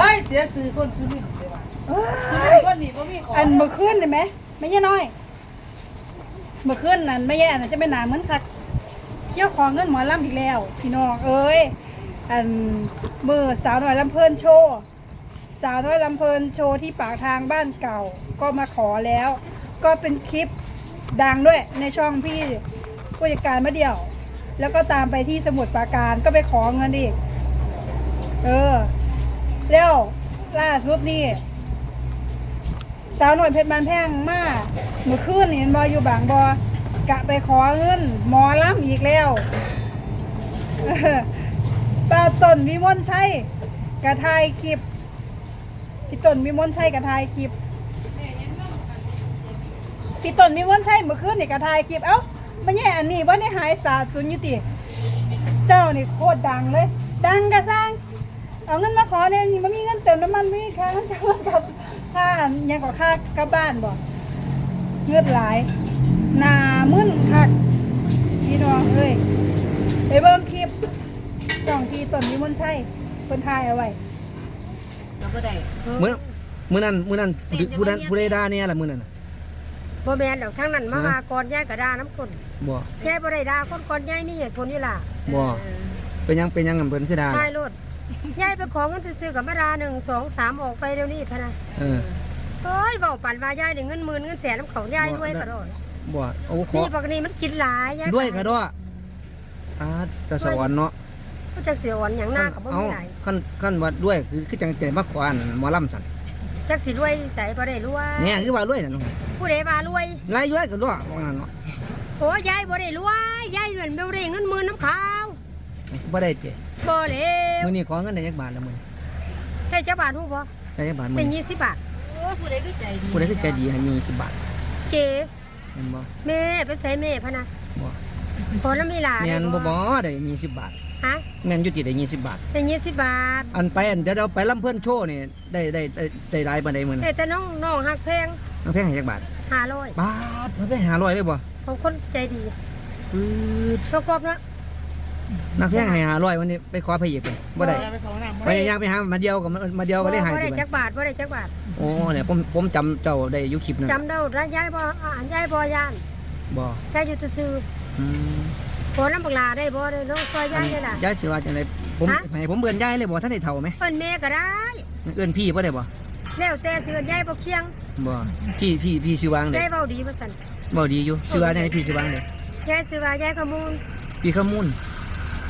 อ้ยเสียสื่อคนสุรินทร์เลยว่ะเอ้สุรินยคนนี้บ่มีของอันเมื่อคืนเห็นไหมไม่ใช่น้อยเมื่อคืนนั่นไม่ใช่อันนั้นจะเป็นหนาเหมือนคักเที่ยวของเงินหมอลำอีกแล้วพี่น้องเอ้ยอันมือสาวน้อยลำเพลินโชว์สาวน้อยลำเพลินโชว์ที่ปากทางบ้านเก่าก็มาขอแล้ว ก็เป็นคลิปดังด้วยในช่องพี่ผู้จัดการมาเดี่ยว แล้วก็ตามไปที่สมุทรปราการก็ไปขอเงินอีก เออ แล้วล่าสุดนี่สาวหน่อยเพชรบานแพงมาเมื่อคืนเห็นบออยู่บางบอกะไปขอเงินหมอลำอีกแล้วป้าต้นวิมลชัยกระทายคลิปพี่ต้นวิมลชัยกระทายคลิปพี่ต้นวิมลชัยเมื่อคืนนี่กระทายคลิปเอ้าไม่ใช่อันนี้ว่าได้หายสาบสูญยุติ เจ้านี่โคตรดังเลย ดังกระสร้าง เอาเงินมาขอเนี่ยนี่มันมีเงินเติมน้ำมันไม่มีค่าเงินเติมกับค่าหยังกว่าค่ากลับบ้านบ่เงือดหลายหนามึนคักพี่น้องเอ้ยไปเบิ่งคลิปสองทีต้นนี้มันใช่เพิ่นถ่ายเอาไว้เราบ่ได้มื้อมื้อนั้นมื้อนั้นผู้ผู้นั้นผู้ใดด่าเนี่ยล่ะมื้อนั้นน่ะบ่แม่นดอกทั้งนั้นมาฮะว่าก่อนยายก็ด่าน้ำคนบ่ยายบ่ได้ด่าคนก่อนยายมีเหตุผลนี่ล่ะบ่เป็นหยังเป็นหยังกันเพิ่นคือด่าใช่ล่ะรถ ยายไปขอเงินซื้อๆกับมาด่าหนึ่งสองสามออกไปเดี๋ยวนี้พะนะเออเอ้ยเว้าปั่นว่ายายได้เงินหมื่นเงินแสนน้ำเขายายบ่รวยได้กระโดดบ่โอ้ขอนี่ปกติมันกินหลายยายด้วยกระดออาจะสวรรค์เนาะก็จะเสียอ่อนอย่างหน้ากับบ่เอ้ามีหลายขั้นขั้นว่าด้วยคือคือจังใจมาขวานหมอลำสั่นจักสิรวยใส่บ่ได้รวยเนี่ยคือว่ารวยสั่นเนาะผู้ใดว่ารวยไล่ด้วยกระดอว่างั้นเนาะโอ้ยยายบ่ได้รวยยายเหมือนบ่ได้เงินหมื่นน้ำขาวบ่ได้เจ้ บ่เลวมื้อนี้ขอเงินได้จักบาทละมื้อได้จักบาทฮู้บ่ได้จักบาทมื้ได้อนี้ยี่สิบบาทโอ้ผู้ใดคือใจดีผู้ใดคือใจดีให้20บาทเก๋เห็นบ่แม่ไปใส่แม่พะนะบ่พอแล้วมีหลานแม่นได้บ่บ่ได้20บาทฮะแม่นอยู่ที่ได้20บาทได้ยี่สิบบาท อันไปอันเดี๋ยวเราไปลำเพิ่นโชว์นี่ได้ได้ได้ได้หลายปานใดมื้อนั้นแต่แต่น้องน้องหักแพงน้องแพงให้จักบาทห้าร้อยบาทมันไป500เลยบ่ของคนใจดีปื๊ดก็กอบนะ นักแพงให้500วันนี้ไปขอพระเอกไปบ่ได้ไปของน้ำไปย่างไปหามาเดียวกับมาเดียวก็ได้หายบ่ไปได้จักบาทบ่ได้จักบาทโอ้เนี่ยผมผมจำเจ้าได้อยู่คลิปนึงจำได้ร้านยายบ่อ่านยายบ่ยานบ่ยายอยู่ซื่ออืมๆพอน้ำปลาได้บ่ได้น้องซอยยายได้ล่ะยายสิว่าจังไดผมฮะ ให้ผมเบื่อนยายเลยบ่ท่านได้เฒ่าไหมเพิ่นแม่ก็ได้ เอื้อนพี่บ่ได้บ่แล้วแต่สิเอิ้นยายบ่เคียงบ่พี่พี่พี่สิวางเด้ยายเว้าดีว่าซั่นบ่ดีอยู่สิว่าจังไดพี่สิวางเด้ยายสิว่ายายขโมยพี่ขมูล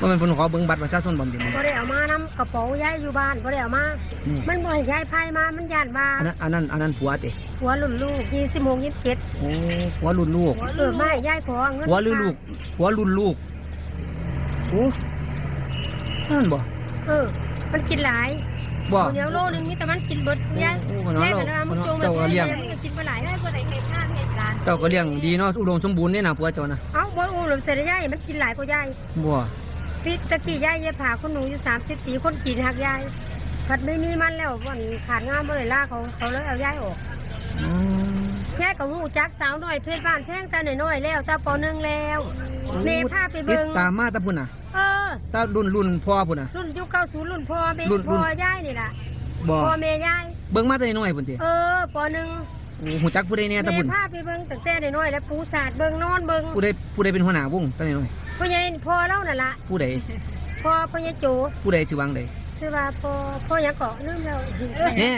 ว่ามันเพิ่นขอเบิ่งบัตรประชาชนบ่จริงบ่ได้เอามานำกระเป๋ายายอยู่บ้านบ่ได้เอามานี่มันบ่ให้ยายพายมา มันย่านว่าอันนั้นอันนั้นอันนั้นผัวเตะหัวรุ่นลูก26 27โอ้ผัวรุ่นลูกเออไม่ยายขอเงินผัวรุ่นลูกผัวรุ่นลูกโอ้นั่นบ่เออ มันกินหลายบ่ข้าวเหนียวโลนึงนี่แต่มันกินเบิดยายโอ้โหยายเราก็เลยว่ามันเราจงมาเจ้าก็เลี้ยงมันกินมาหลายยายบ่ได้เหตุการณ์เหตุการณ์เจ้าก็เลี้ยงดีเนาะอุดมสมบูรณ์นี่นะผัวเจ้านะเอ้าบ่อู้หลมเสร็จแล้วยายมันกินหลายกว่ายายบ่ พี่ตะกี้ยายยายผ่าคนหนูอยู่30ปีคนกินหักยายผัดไม่มีมันแล้ววันขาดงานบ่ได้ล่าเขาเขาเลยเอายายออกอืมยายก็ฮู้จักสาวน้อยเพชรบ้านแพงแต่น้อยๆแล้วตาปหนึ่งแล้วแม่พาไปติเบิ่ดงตามมาแตะพุ่นน่ะ เออตารุ่นรุ่นพ่อพุ่นน่ะรุ่นยุค90รุ่นพ่อแม่รุ่นรุ่พ่อนยายนี่ล่ะบ่พ่อแม่ยายเบิ่งมาแต่น้อยพุ่นติเออปหนึ่งโอ้หูจักผู้ใดแน่แตะแม่พุ่นพาไปเบิ่งตั้งแต่น้อยๆแล้วปูสาดเบิ่งนอนเบิ่งผู้ใดผู้ใดเป็นหัวหน้าวงแตะน้อย พ่อใหญ่พ่อเล่านั่นล่ะผู้ใดพ่อพ่อใหญ่โจผู้ใดชื่อวังใดชื่อว่าพ่อพ่อหยังเกาะลืมแล้วแน่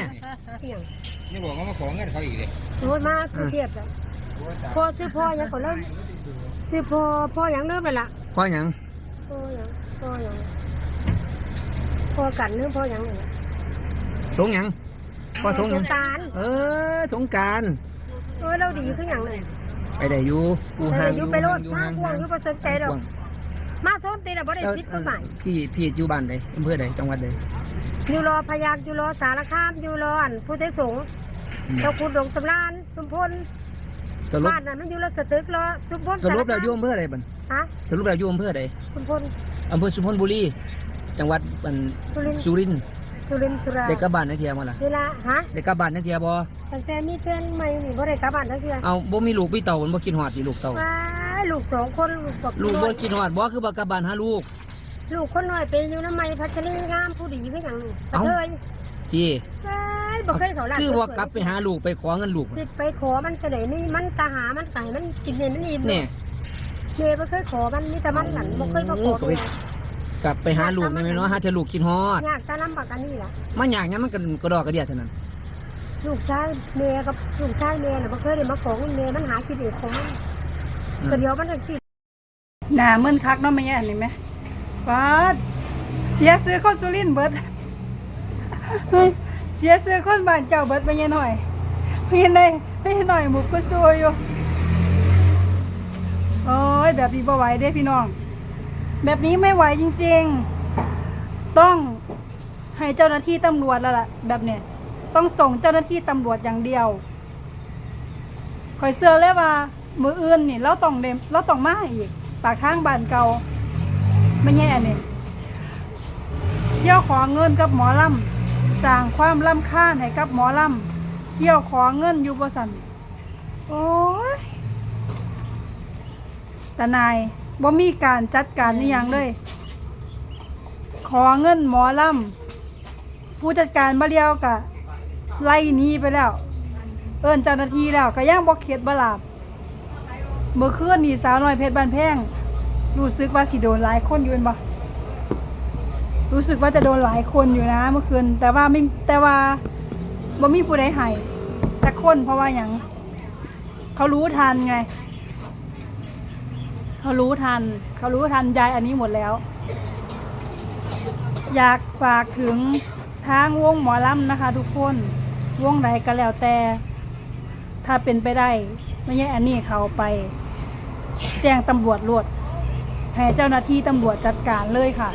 เหียงนี่บอกว่ามาขอเงินเขาอีกเลยโอ้ยมาคือเทียบแล้วพ่อชื่อพ่อหยังเกาะเริ่มชื่อพ่อพ่อหยังเริ่มแล้วล่ะพ่อหยังพ่อหยังพ่อหยังพ่อกันเริ่มพ่อหยังนี่ล่ะสงหยังพ่อสงหยัง ตาลเออสงกรารเออเราดีคือหยังเลย ไปได้อยู่กูห่างอยู่ไปโลดอยู่ทาห่างงกวางอยู่บ่สนใจดอกมาสนใจแล้วบ่ได้เออผิดเอกฎอหมายพี่พี่อยู่บ้านใดอำเภอใดจังหวัดใดอยู่รอพยานอยู่รอสารคามอยู่รออันผู้ไทยสงฆ์อืมเจ้าคุณหลวงสำรานสมพลสรุปบ้านนั้นมันอยู่รถสตึกรอสมพลสรุปแล้วอยู่คามอำเภอใดบัดฮะสรุปแล้วอยู่อำเภอใดสมพลอำเภอสุพรรณบุรีจังหวัดอันสุรินทร์ สุรินทร์สุรินทร์สุราได้กลับบ้านนักเที่ยวมาล่ะเวลาฮะได้กลับบ้านนักเที่ยวบ่ตั้งแต่มีแฟนใหม่นี่บ่ได้กลับบ้านทั้งเทื่อเอาบ่มีลูกพี่เต่ามันบ่คิดฮอดสิลูกเต่าว้ายลูกสองคนลูกบอกลูกบ่คิดฮอดบ่คือบ่กลับบ้านหาลูก ลูกคนน้อยเป็นอยู่น้ำไม้พัชรีงามผู้ดีคือหยังนี่กระเอ้าเทยที่เอ้ยบ่เคยเขาร้านคือว่ากลับไปหาลูกไปขอเงินลูกสิไปขอมันจะไหนนี่มันตาหามันไก่มันกินเนี่ยมันอิ่มเนี่ยเมย์บ่เคยขอมันมีแต่มันหลันบ่เคยมาขอโอ้ย กลับไปหาลูกได้ไหมเนาะหาเธอลูกคิดฮอดยากแต่ลำบากอันนี้ล่ะมันอยากงั้นมันก็กระดอกกระเดียดเท่านั้นลูกชายเมย์กับลูกชายเมย์น่ะบ่เคยได้มาขอเงินเมย์มันหากินเองของมันอืมก็เดียวมันจังสิหนามึนคักเนาะไม่แย่อันนี้ไหมป้าดเสียซื้อคนสุรินทร์เบิดเฮ้ยเสียซื้อคนบ้านเจ้าเบิดไปยังหน่อยไม่เห็นได้ไม่เห็นหน่อยหมุกก็ซวยอยู่โอ้ยแบบนี้บ่ไหวเด้พี่น้อง แบบนี้ไม่ไหวจริง ๆ ต้องให้เจ้าหน้าที่ตำรวจแล้วล่ะ แบบเนี้ยต้องส่งเจ้าหน้าที่ตำรวจอย่างเดียวคอยเสื้อเลยว่า มืออื่นนี่เราต้องเดมเราต้องมาอีก ปากทางบ้านเก่าไม่แย่เนี่ยเที่ยวขอเงินกับหมอลำสร้างความลำคาให้กับหมอลำเที่ยวขอเงินอยู่บสันโอ้ยแต่นาย บ่มีการจัดการนี่ยังเลย ขอเงินหมอลำผู้จัดการมาเรียวกะไล่หนี้ไปแล้ว เอิ้นเจ้าหน้าที่แล้วก็ย่างบอกเข็ดบลาบเมื่อคืนนี่สาวน้อยเพชรบานแพงรู้สึกว่าสิโดนหลายคนอยู่เป็นบ่รู้สึกว่าจะโดนหลายคนอยู่นะ เมื่อคืนแต่ว่าไม่แต่ว่าบ่มีผู้ใดให้แต่คนเพราะว่าอย่างเขารู้ทันไง เขารู้ทัน เขารู้ทันยายอันนี้หมดแล้ว อยากฝากถึงทางวงหมอลำนะคะ ทุกคนวงใดก็แล้วแต่ ถ้าเป็นไปได้ ไม่ใช่อันนี้เขาไป แจ้งตำรวจรวดให้เจ้าหน้าที่ตำรวจจัดการเลยค่ะ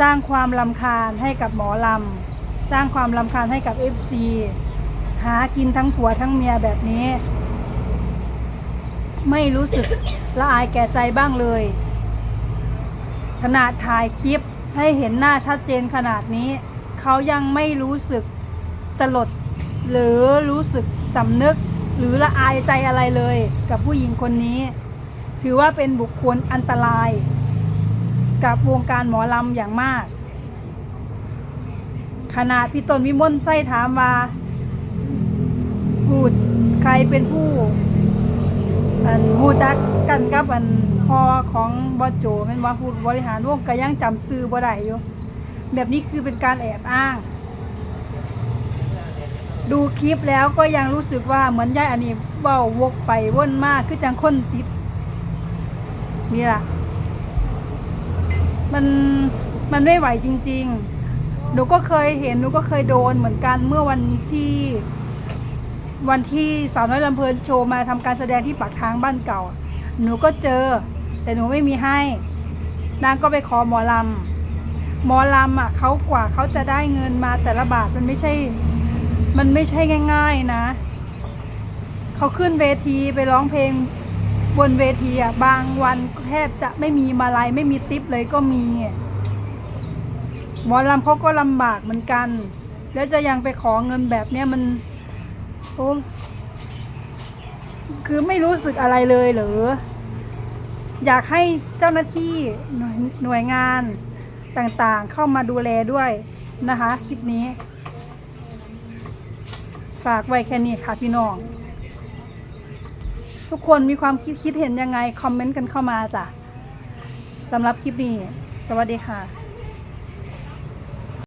สร้างความลำคาญให้กับหมอลำ สร้างความลำคาญให้กับ FC หากินทั้งผัวทั้งเมียแบบนี้ ไม่รู้สึกละอายแก่ใจบ้างเลย ขนาดถ่ายคลิปให้เห็นหน้าชัดเจนขนาดนี้ เขายังไม่รู้สึกสลด หรือรู้สึกสำนึก หรือละอายใจอะไรเลย กับผู้หญิงคนนี้ ถือว่าเป็นบุคคลอันตราย กับวงการหมอลำอย่างมาก ขนาดพี่ตนวิมลไส้ถามว่าพูดใครเป็นผู้ อันหูจักกันกับอันพอของบอสโจเป็นว่าผู้บริหารวงก็ยังจำซื้อบ่ได้อยู่ แบบนี้คือเป็นการแอบอ้าง ดูคลิปแล้วก็ยังรู้สึกว่าเหมือนยายอันนี้เบ้าวกไปว่นมากคือจังคนติดนี่ล่ะ มันมันไม่ไหวจริง ๆ หนูก็เคยเห็นหนูก็เคยโดนเหมือนกันเมื่อวันที่ วันที่สาวน้อยลำเพลินโชว์มาทำการแสดงที่ปากทางบ้านเก่า หนูก็เจอ แต่หนูไม่มีให้ นางก็ไปขอหมอลำหมอลำอะเขากว่าเขาจะได้เงินมาแต่ละบาทมันไม่ใช่ มันไม่ใช่ง่าย ๆนะ เขาขึ้นเวทีไปร้องเพลงบนเวทีอะบางวันแทบจะไม่มีมาลัยไม่มีติปเลยก็มีหมอลำเขาก็ลำบากเหมือนกัน แล้วจะยังไปขอเงินแบบเนี้ยมัน โอคือไม่รู้สึกอะไรเลยหรือ อยากให้เจ้าหน้าที่หน่วยหน่วยงานต่างๆ เข้ามาดูแลด้วยนะคะ คลิปนี้ ฝากไว้แค่นี้ค่ะพี่น้อง ทุกคนมีความคิดคิดเห็นยังไง คอมเมนต์กันเข้ามาจ้ะสำหรับคลิปนี้ สวัสดีค่ะ